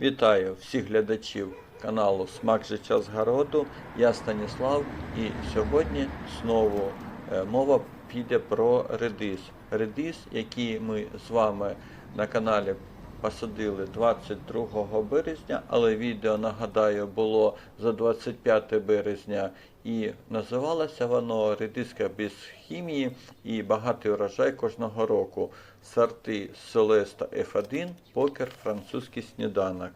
Вітаю всіх глядачів каналу Смак Життя з городу. Я Станіслав і сьогодні знову е, мова піде про редис. Редис, який ми з вами на каналі посадили 22 березня, але відео, нагадаю, було за 25 березня і називалося воно Редиска без хімії і багатий урожай кожного року. Сорти Селеста F1, покер, французький сніданок.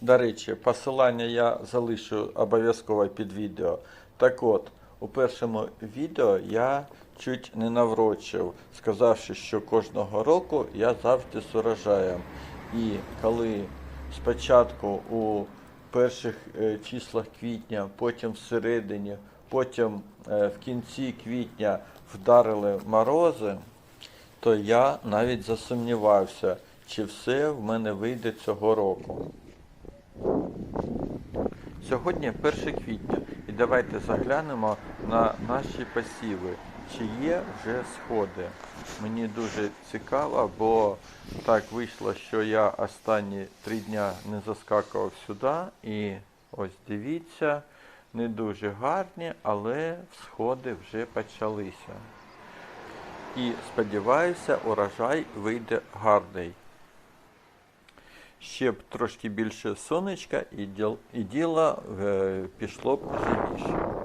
До речі, посилання я залишу обов'язково під відео. Так от, у першому відео я чуть не наврочив, сказавши, що кожного року я завжди з урожаєм. І коли спочатку у перших е, числах квітня, потім всередині, потім е, в кінці квітня вдарили морози, то я навіть засумнівався, чи все в мене вийде цього року. Сьогодні 1 квітня і давайте заглянемо на наші посіви. Чи є вже сходи? Мені дуже цікаво, бо так вийшло, що я останні три дня не заскакував сюди. І ось дивіться, не дуже гарні, але сходи вже почалися. І сподіваюся, урожай вийде гарний. Ще б трошки більше сонечка і, діл, діло е, пішло б живіше.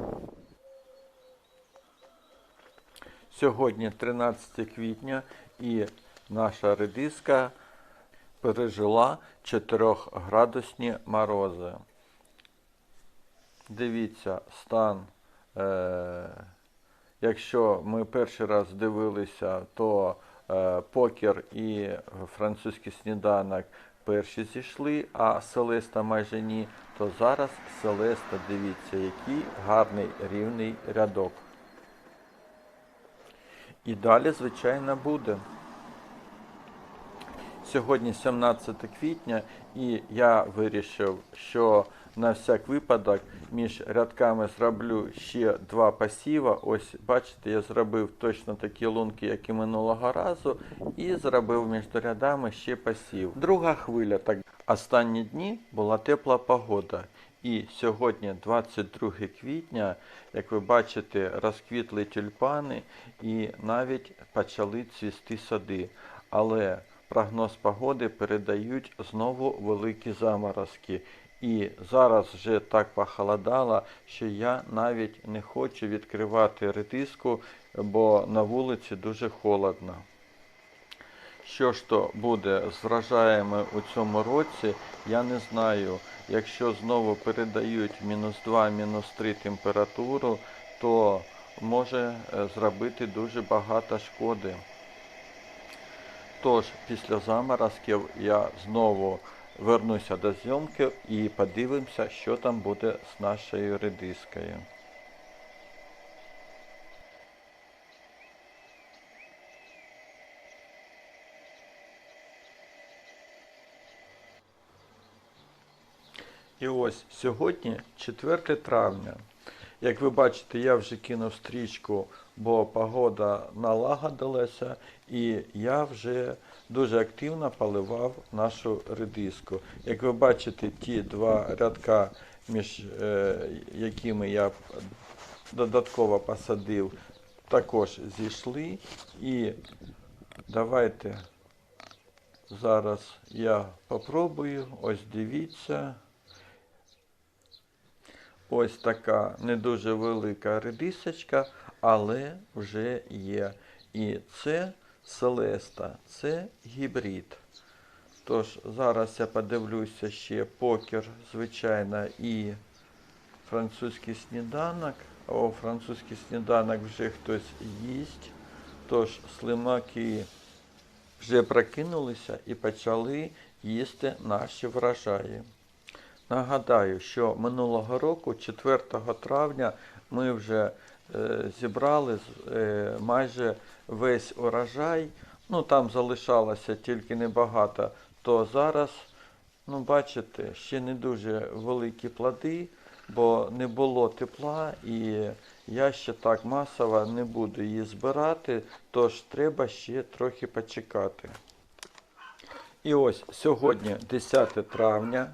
Сьогодні 13 квітня і наша редиска пережила 4-градусні морози. Дивіться, стан. Е, якщо ми перший раз дивилися, то е, покер і французький сніданок перші зійшли, а Селеста майже ні, то зараз Селеста, дивіться, який гарний рівний рядок. І далі, звичайно, буде. Сьогодні 17 квітня, і я вирішив, що на всяк випадок між рядками зроблю ще два пасіва. Ось, бачите, я зробив точно такі лунки, як і минулого разу, і зробив між рядами ще пасів. Друга хвиля. Так, останні дні була тепла погода. І сьогодні, 22 квітня, як ви бачите, розквітли тюльпани і навіть почали цвісти сади. Але прогноз погоди передають знову великі заморозки. І зараз вже так похолодало, що я навіть не хочу відкривати редиску, бо на вулиці дуже холодно. Що ж то буде з врожаями у цьому році, я не знаю. Якщо знову передають мінус 2, мінус 3 температуру, то може е, зробити дуже багато шкоди. Тож, після заморозків я знову вернуся до зйомки і подивимося, що там буде з нашою редискою. І ось сьогодні 4 травня. Як ви бачите, я вже кинув стрічку, бо погода налагодилася, і я вже дуже активно поливав нашу редиску. Як ви бачите, ті два рядка, між е, якими я додатково посадив, також зійшли. І давайте зараз я попробую. Ось дивіться. Ось така не дуже велика редисочка, але вже є. І це Селеста, це гібрид. Тож, зараз я подивлюся ще покер, звичайно, і французький сніданок. О, французький сніданок вже хтось їсть. Тож слимаки вже прокинулися і почали їсти наші врожаї. Нагадаю, що минулого року, 4 травня, ми вже е, зібрали е, майже весь урожай. Ну там залишалося тільки небагато. То зараз, ну бачите, ще не дуже великі плоди, бо не було тепла, і я ще так масово не буду її збирати, тож треба ще трохи почекати. І ось сьогодні, 10 травня,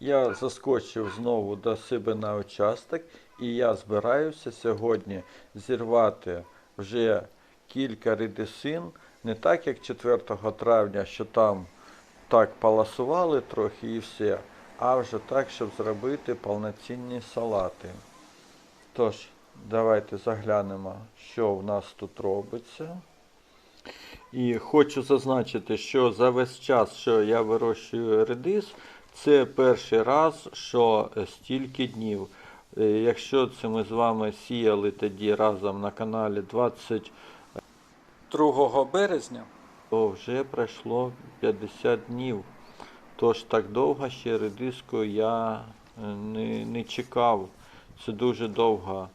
я заскочив знову до себе на участок, і я збираюся сьогодні зірвати вже кілька редисин, не так як 4 травня, що там так паласували трохи і все, а вже так, щоб зробити повноцінні салати. Тож, давайте заглянемо, що в нас тут робиться. І хочу зазначити, що за весь час, що я вирощую редис, це перший раз, що е, стільки днів. Е, Якщо це ми з вами сіяли тоді разом на каналі 22 березня, то вже пройшло 50 днів. Тож так довго ще редиску я е, не, не чекав. Це дуже довго.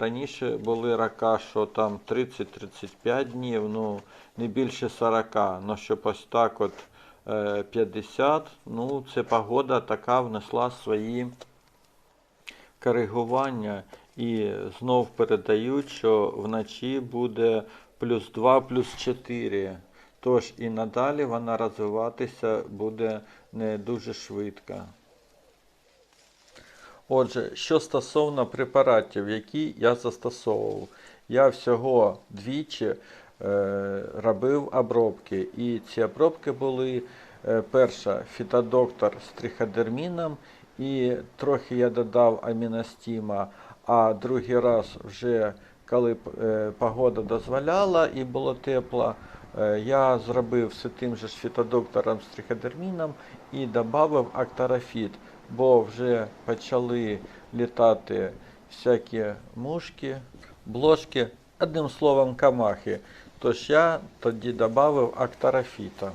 Раніше були роки, що там 30-35 днів, ну не більше 40. Ну щоб ось так от 50, ну це погода така внесла свої коригування і знов передають, що вночі буде плюс 2, плюс 4. Тож і надалі вона розвиватися буде не дуже швидко. Отже, що стосовно препаратів, які я застосовував, я всього двічі робив обробки. І ці обробки були е, перша фітодоктор з триходерміном, і трохи я додав аміностіма, а другий раз вже коли е, погода дозволяла і було тепло, е, я зробив все тим же фітодоктором з триходерміном і додав актарофіт, бо вже почали літати всякі мушки, блошки, одним словом, камахи. Тож я тоді додав актарофіта.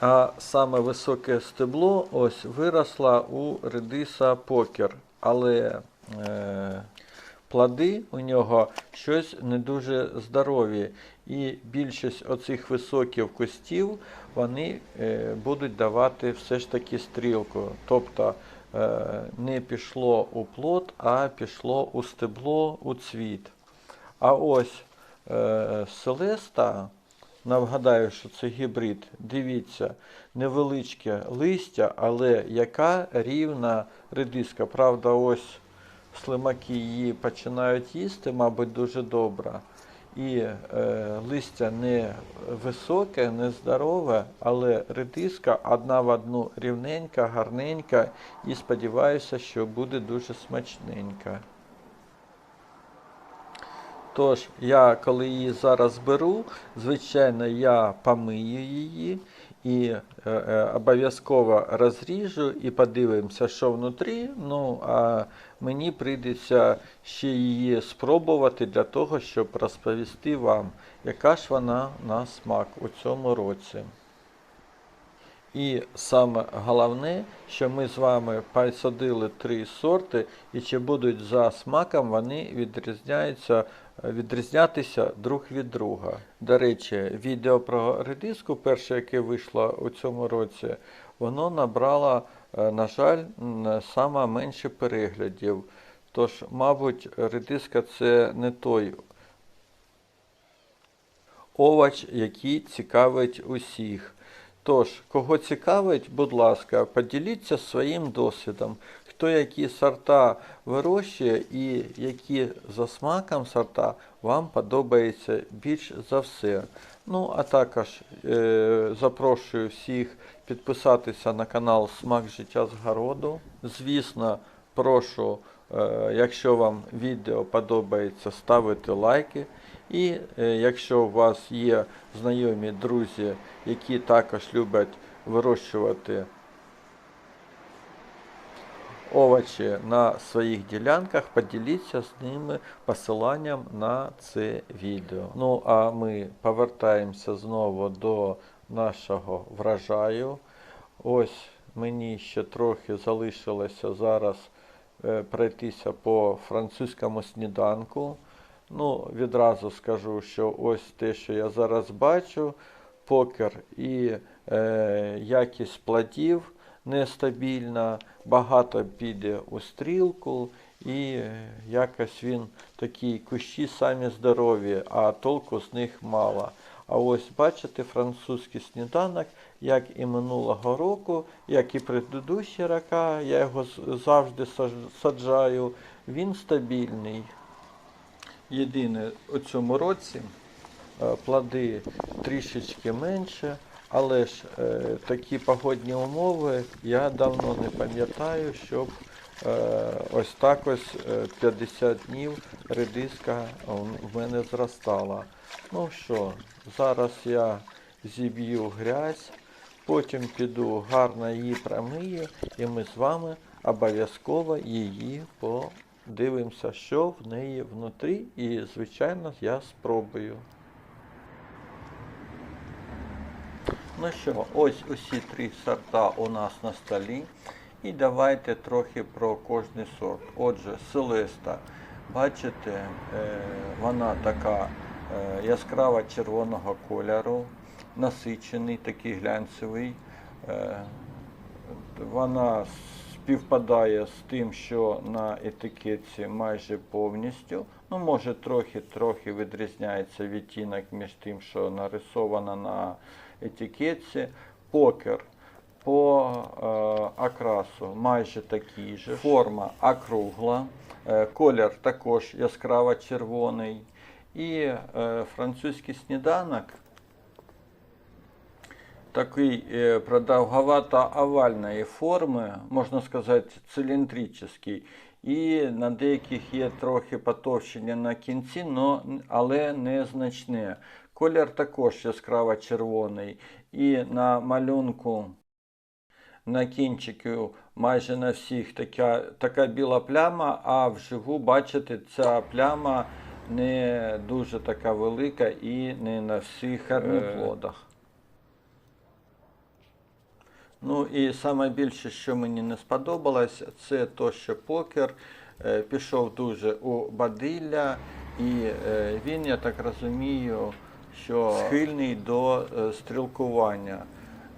А саме високе стебло ось виросло у редиса покер, але е, плоди у нього щось не дуже здорові. І більшість оцих високих кустів вони е, будуть давати все ж таки стрілку. Тобто е, не пішло у плод, а пішло у стебло, у цвіт. А ось е, Селеста, нагадаю, що це гібрид, дивіться, невеличке листя, але яка рівна редиска. Правда, ось слимаки її починають їсти, мабуть, дуже добре. І е, листя не високе, не здорове, але редиска одна в одну рівненька, гарненька і сподіваюся, що буде дуже смачненька. Тож, я коли її зараз беру, звичайно, я помию її і е, е, обов'язково розріжу і подивимося, що внутрі. Ну, а мені прийдеться ще її спробувати для того, щоб розповісти вам, яка ж вона на смак у цьому році. І саме головне, що ми з вами посадили три сорти, і чи будуть за смаком вони відрізняються, відрізнятися друг від друга. До речі, відео про редиску, перше, яке вийшло у цьому році, воно набрало, е, на жаль, саме менше переглядів. Тож, мабуть, редиска це не той овоч, який цікавить усіх. Тож, кого цікавить, будь ласка, поділіться своїм досвідом. Хто які сорта вирощує і які за смаком сорта вам подобається більш за все. Ну, а також е, запрошую всіх підписатися на канал Смак життя з городу. Звісно, прошу, е, якщо вам відео подобається, ставити лайки. І е, якщо у вас є знайомі друзі, які також люблять вирощувати овочі на своїх ділянках, поділіться з ними посиланням на це відео. Ну а ми повертаємося знову до нашого врожаю. Ось мені ще трохи залишилося зараз е, пройтися по французькому сніданку. Ну, відразу скажу, що ось те, що я зараз бачу, покер і е, якість плодів нестабільна, багато піде у стрілку, і е, якось він такі кущі самі здорові, а толку з них мало. А ось бачите, французький сніданок, як і минулого року, як і предыдущі роки, я його завжди саджаю, він стабільний. Єдине у цьому році е, плоди трішечки менше, але ж е, такі погодні умови я давно не пам'ятаю, щоб е, ось так ось е, 50 днів редиска в мене зростала. Ну що, зараз я зіб'ю грязь, потім піду гарно її промию, і ми з вами обов'язково її подивимося, що в неї внутрі, і, звичайно, я спробую. Ну що, ось усі три сорта у нас на столі. І давайте трохи про кожний сорт. Отже, селеста. Бачите, е, вона така е, яскрава червоного кольору, насичений, такий глянцевий. Е, Вона співпадає з тим, що на етикетці майже повністю. Ну, може, трохи-трохи відрізняється відтінок між тим, що нарисовано на етикетці. Покер по е, окрасу майже такий же. Форма округла, е, колір також яскраво червоний. І е, французький сніданок такий е, продовговато-овальної форми, можна сказати, циліндричний. І на деяких є трохи потовщення на кінці, но, але незначне. Колір також яскраво червоний. І на малюнку на кінчику майже на всіх така, така біла пляма, а вживу, бачите, ця пляма не дуже така велика і не на всіх е, плодах. Ну і саме більше, що мені не сподобалось, це то, що покер е, пішов дуже у бадилля, і е, він, я так розумію, що схильний до е, стрілкування.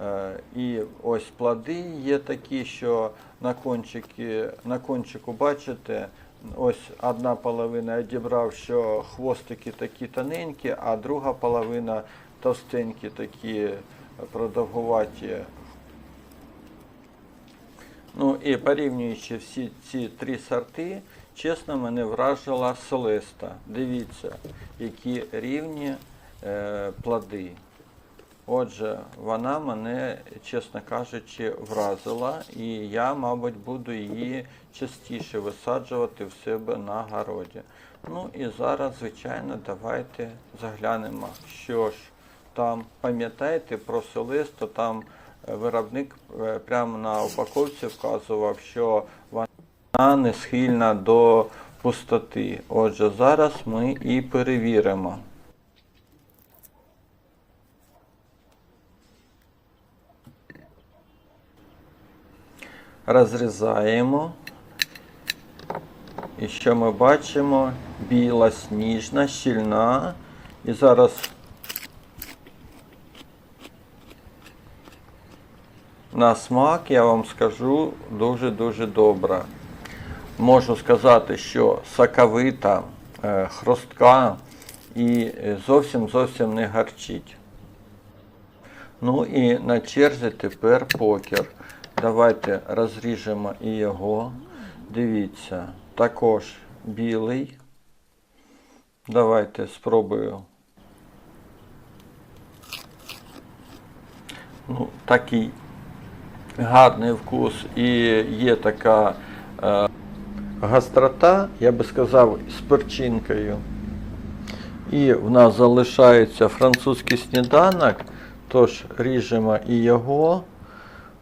Е, і ось плоди є такі, що на, кончики, на кончику бачите, ось одна половина я дібрав, що хвостики такі тоненькі, а друга половина товстенькі такі продовгуваті Ну і порівнюючи всі ці три сорти, чесно, мене вражила Селеста. Дивіться, які рівні е, плоди. Отже, вона мене, чесно кажучи, вразила, і я, мабуть, буду її частіше висаджувати в себе на городі. Ну і зараз, звичайно, давайте заглянемо, що ж там, пам'ятаєте про Селесту, там е, виробник е, прямо на упаковці вказував, що вона не схильна до пустоти. Отже, зараз ми і перевіримо. Розрізаємо. І що ми бачимо? Біла, сніжна, щільна. І зараз на смак я вам скажу дуже-дуже добре. Можу сказати, що соковита, е, хрустка і зовсім зовсім не гарчить. Ну і на черзі тепер покер. Давайте розріжемо і його. Дивіться, також білий. Давайте спробую. Ну, такий гарний вкус і є така е, гастрота, я би сказав, з перчинкою. І в нас залишається французький сніданок, тож ріжемо і його.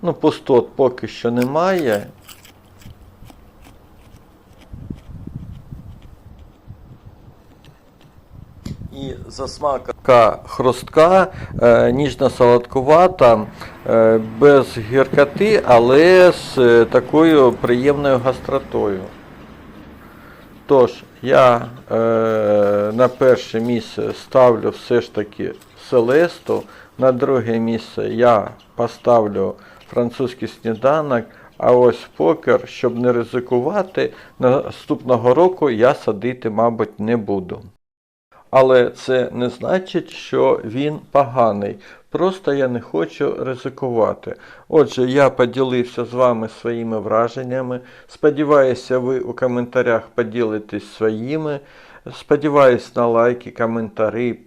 Ну, пустот поки що немає. І засмака хрустка, е, ніжно-солодкувата, е, без гіркоти, але з е, такою приємною гастротою. Тож, я е, на перше місце ставлю все ж таки Селесту, на друге місце я поставлю французький сніданок, а ось покер, щоб не ризикувати, наступного року я садити, мабуть, не буду. Але це не значить, що він поганий. Просто я не хочу ризикувати. Отже, я поділився з вами своїми враженнями. Сподіваюся, ви у коментарях поділитесь своїми. Сподіваюсь на лайки, коментарі,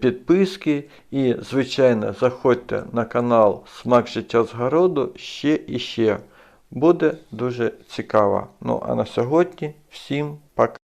підписки. І, звичайно, заходьте на канал Смак життя з городу ще і ще. Буде дуже цікаво. Ну а на сьогодні всім пока.